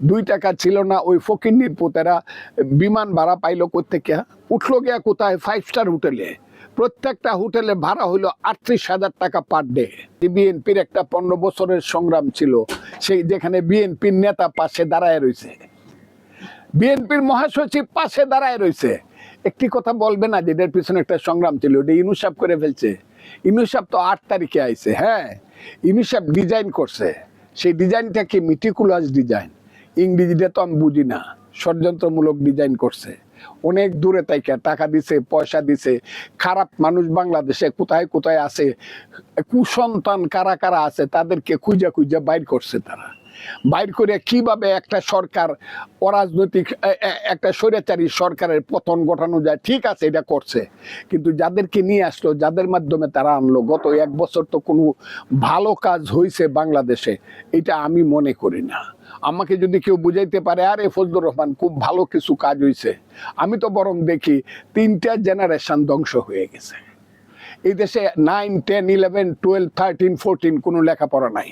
দুই টাকা ছিল না, ওই ফকিন্নির পুতেরা বিমান ভাড়া পাইলো কোথেকে উঠল গিয়া কোথায়? ফাইভ স্টার হোটেলে প্রত্যেকটা হোটেলে ভাড়া হইল আটত্রিশ হাজার টাকা পার ডে বিএনপির একটা পনেরো বছরের সংগ্রাম ছিল। সেই যেখানে বিএনপির নেতা পাশে দাঁড়ায় রয়েছে বিএনপির মহাসচিব পাশে দাঁড়ায় রয়েছে একটি কথা বলবে না যে এদের পিছনে একটা সংগ্রাম ছিল ওটা ইনুসাব করে ফেলছে। ইনুসাব তো আট তারিখে আইছে হ্যাঁ? ইনুসাব ডিজাইন করছে। সেই ডিজাইনটা কি মিটিকুলাস ডিজাইন ইংরেজিটা তো আমি বুঝি না। ষড়যন্ত্রমূলক ডিজাইন করছে। অনেক দূরে তাইকে টাকা দিছে, পয়সা দিছে। খারাপ মানুষ বাংলাদেশে কোথায় কোথায় আছে, কুসন্তান কারা কারা আছে, তাদেরকে খুঁজে খুঁজে বাইর করছে তারা। বাইর করে কীভাবে একটা সরকার অরাজনৈতিক, এ- এ- একটা স্বৈরাচারী সরকারের পতন ঘটানো যায়, ঠিক আছে, এটা করছে। কিন্তু যাদেরকে নিয়ে আসলো, যাদের মাধ্যমে তারা আনলো, গত এক বছর তো কোনো ভালো কাজ হয়েছে বাংলাদেশে, এটা আমি মনে করি না। আমাকে যদি কেউ বুঝাইতে পারে, আরে ফজলুর রহমান, খুব ভালো কিছু কাজ হয়েছে আমি তো বরং দেখি তিনটা জেনারেশন ধ্বংস হয়ে গেছে। এই দেশে nine ten eleven twelve thirteen fourteen কোনো লেখাপড়া নাই।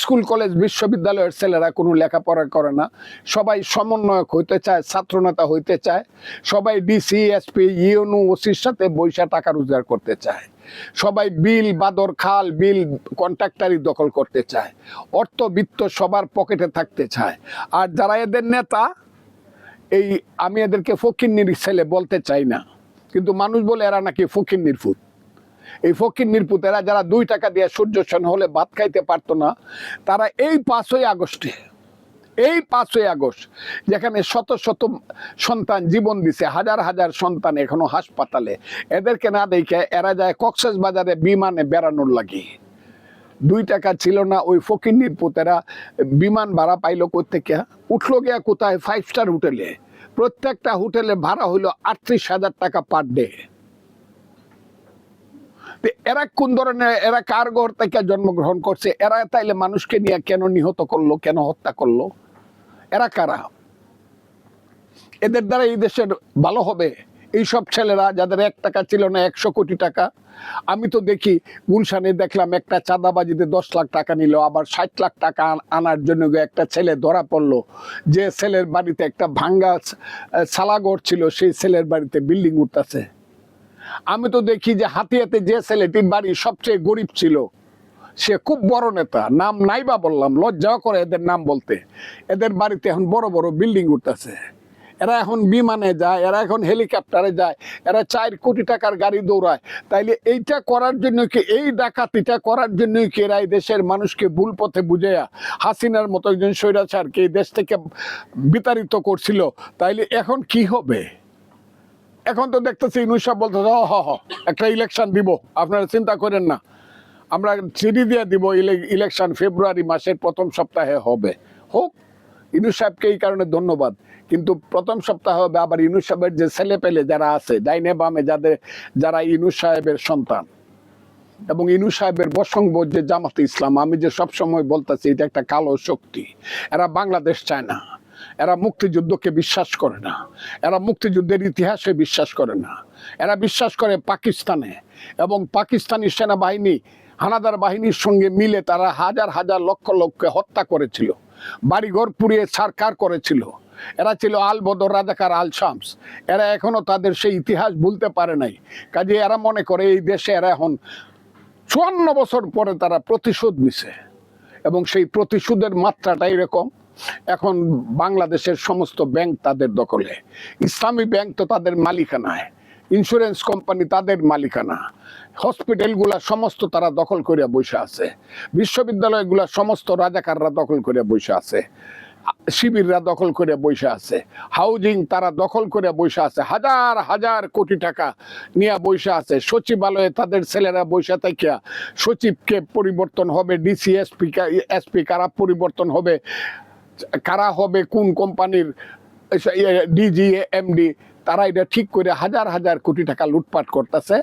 স্কুল, কলেজ, বিশ্ববিদ্যালয়ের ছেলেরা কোনো লেখাপড়া করে না। সবাই সমন্বয়ক হইতে চায়, ছাত্রনেতা হইতে চায়। সবাই ডিসি, এসপি, ইউনু, ওসির সাথে বৈশা টাকা রোজগার করতে চায়। সবাই বিল, বাদর, খাল, বিল, কন্ট্রাক্টারি দখল করতে চায়। অর্থবিত্ত সবার পকেটে থাকতে চায়। আর যারা এদের নেতা, এই আমি এদেরকে ফকিন্নির ছেলে বলতে চাই না। কিন্তু মানুষ বলে এরা নাকি ফকিন্নির ফুট এই ফকির নির্পুতেরা যারা দুই টাকা দিয়ে সূর্য সেন হলে ভাত খাইতে পারতো না, তারা এই পাঁচই আগস্টে, এই পাঁচই আগস্ট, যেখানে শত শত সন্তান জীবন দিছে, হাজার হাজার সন্তান এখনও হাসপাতালে, এদেরকে না দেখে এরা যায় কক্সেস বাজারে বিমানে বেড়ানোর লাগে। দুই টাকা ছিল না ওই ফকিন্নির পুতেরা বিমান ভাড়া পাইলো কোথেকে উঠল গিয়া কোথায়? ফাইভ স্টার হোটেলে। প্রত্যেকটা হোটেলে ভাড়া হইল আটত্রিশ হাজার টাকা পার ডে এরা কোন ধরনের, এরা কার ঘর থেকে জন্মগ্রহণ করছে? এরা তাইলে মানুষকে নিয়ে কেন নিহত করল? কেন হত্যা করল? এরা কারা? এদের দ্বারা এই দেশের ভালো হবে? এইসব ছেলেরা যাদের এক টাকা ছিল না, একশো কোটি টাকা, আমি তো দেখি গুলশানে দেখলাম একটা চাঁদাবাজিতে দশ লাখ টাকা নিল, আবার ষাট লাখ টাকা আনার জন্য একটা ছেলে ধরা পড়ল। যে ছেলের বাড়িতে একটা ভাঙ্গা সালাগড় ছিল, সেই ছেলের বাড়িতে বিল্ডিং উঠতেছে। আমি তো দেখি যে হাতিয়াতে যে ছেলেটির বাড়ি সবচেয়ে গরিব ছিল, সে খুব বড় নেতা। নাম নাইবা বললাম, লজ্জাও করে এদের নাম বলতে। এদের বাড়িতে এখন বড় বড় বিল্ডিং উঠতেছে। এরা এখন বিমানে যায়, এরা এখন হেলিকপ্টারে যায়, এরা চার কোটি টাকার গাড়ি দৌড়ায়। তাইলে এইটা করার জন্য কি, এই ডাকাতিটা করার জন্য কি এরা এই দেশের মানুষকে ভুল পথে বুঝেয়া হাসিনার মতো একজন স্বৈরাচারকে এই দেশ থেকে বিতাড়িত করছিল? তাইলে এখন কি হবে? এখন তো দেখতেছি ইনুসাব বলতে হ হ হ, একটা ইলেকশন দিব। আপনারা চিন্তা করেন না। আমরা চিঠি দিয়ে দিব ইলেকশন ফেব্রুয়ারি মাসের প্রথম সপ্তাহে হবে। হোক, ইনুস সাহেবকে এই কারণে ধন্যবাদ। কিন্তু প্রথম সপ্তাহে হবে আবার ইনুস সাহেবের যে ছেলে পেলে যারা আছে, ডাইনে বামে যাদের যারা ইনুস সাহেবের সন্তান এবং ইনু সাহেবের বসঙ্গ যে জামাতে ইসলাম, আমি যে সবসময় বলতেছি, এটা একটা কালো শক্তি। এরা বাংলাদেশ চায় না। এরা মুক্তিযুদ্ধকে বিশ্বাস করে না। এরা মুক্তিযুদ্ধের ইতিহাসে বিশ্বাস করে না। এরা বিশ্বাস করে পাকিস্তানে এবং পাকিস্তানি সেনাবাহিনী, হানাদার বাহিনীর সঙ্গে মিলে তারা হাজার হাজার লক্ষ লক্ষকে হত্যা করেছিল, বাড়িঘর পুড়িয়ে ছারকার করেছিল। এরা ছিল আল বদর রাজাকার আল শামস এরা এখনও তাদের সেই ইতিহাস ভুলতে পারে নাই। কাজে এরা মনে করে এই দেশে এরা এখন চুয়ান্ন বছর পরে তারা প্রতিশোধ নিছে এবং সেই প্রতিশোধের মাত্রাটা এরকম এখন বাংলাদেশের সমস্ত ব্যাংক তাদের দখলে। ইসলামী ব্যাংক তো তাদের মালিকানায়। ইন্স্যুরেন্স কোম্পানি তাদের মালিকানা। হসপিটালগুলা সমস্ত তারা দখল করে বসে আছে। বিশ্ববিদ্যালয়গুলা সমস্ত রাজাকাররা দখল করে বসে আছে। শিবিররা দখল করে বসে আছে। হাউজিং তারা দখল করে বসে আছে। হাজার হাজার কোটি টাকা নিয়ে বসে আছে। সচিবালয়ে তাদের ছেলেরা বসে থেকে সচিবকে পরিবর্তন হবে ডিসি এসপি এসপি কারা পরিবর্তন হবে। কারা হবে, কোন কোম্পানির ডিজি এমডি তারা এটা ঠিক করে হাজার হাজার কোটি টাকা লুটপাট করতেছে।